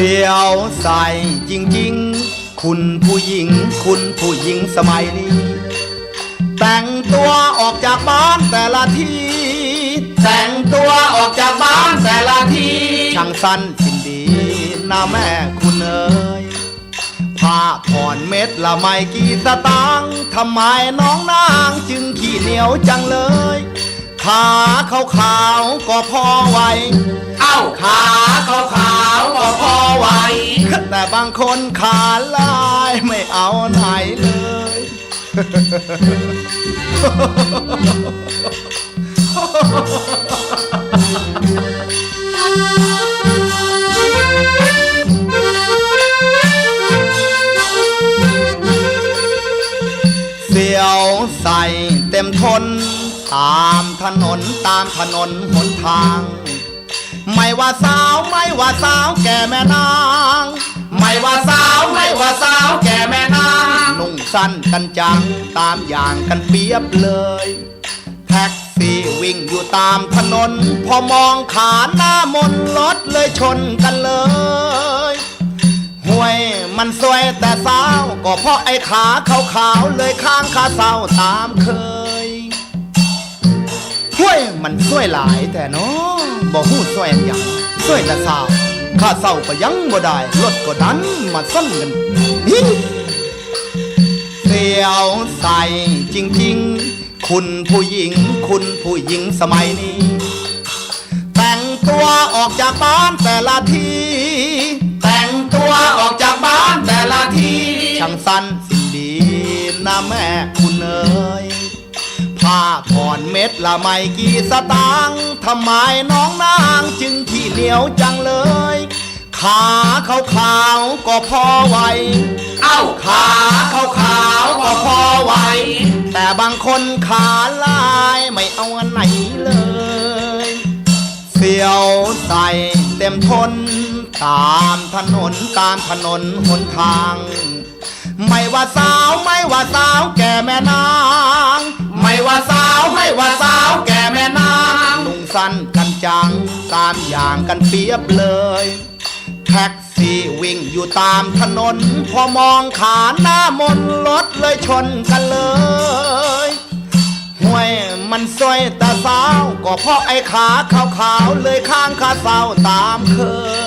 สียวใสจริงๆ คุณผู้หญิง คุณผู้หญิงสมัยนี้ แต่งตัวออกจากบ้านแต่ละทีแต่งตัวออกจากบ้านแต่ละทีช่างสั้นสินดีนะแม่คุณเอ๋ยผ้าผ่อนเม็ดละไม่กี่สตางค์ทำไมน้องนางจึงขี้เหนียวจังเลยขาขาวๆก็พอไหว บางคนขาลายไม่เอาไหนเลย เสียวใส่เต็มทน ตามถนนตามถนนหนทาง ไม่ว่าสาวไม่ว่าสาวแก่แม่นาง ไม่ว่าสาวไม่ว่าสาวแก่แม่นางนุ่งสั้นกันจังตามอย่างกันเปียบเลยแท็กซี่วิ่งอยู่ตามถนน พอมองขาหน้ามนรถเลยชนกันเลยห่วยมันสวยแต่สาว ก็เพราะไอ้ขาขาวๆเลยข้างขาเศร้าตามเคย มันสวยหลายแต่เนาะบ่หู้สวยอันหยังสวยแต่สาวข้าเศร้าก็ยังบ่ได้รถก็ดันมาซ่อนกันนี่เสียวใสจริงๆ คุณผู้หญิง คุณผู้หญิงสมัยนี้ แต่งตัวออกจากบ้านแต่ละทีแต่งตัวออกจากบ้านแต่ละทีช่างสั้นสิ่งดีนะแม่ ผ้าผ่อนเม็ดละไม่กี่สตางค์ทำไมน้องนางจึงขี้เหนียวจังเลย ขาขาวๆก็พอไหว เอ้าขาขาวขาวๆก็พอไหว แต่บางคนขาลายไม่เอาอันไหนเลย เสียวใส่เต็มทน ตามถนนตามถนนหนทาง ไม่ว่าสาวไม่ว่าสาวแก่แม่นางไม่ ว่าสาวไม่ว่าสาวแก่แม่นางนุ่งสั้นกันจังตามอย่างกันเปียบเลยแท็กซี่วิ่งอยู่ตามถนน พอมองขาหน้ามนรถเลยชนกันเลยห่วยมันสวยแต่สาว ก็เพราะไอ้ขาขาวๆเลยข้างขาเศร้าตามเคย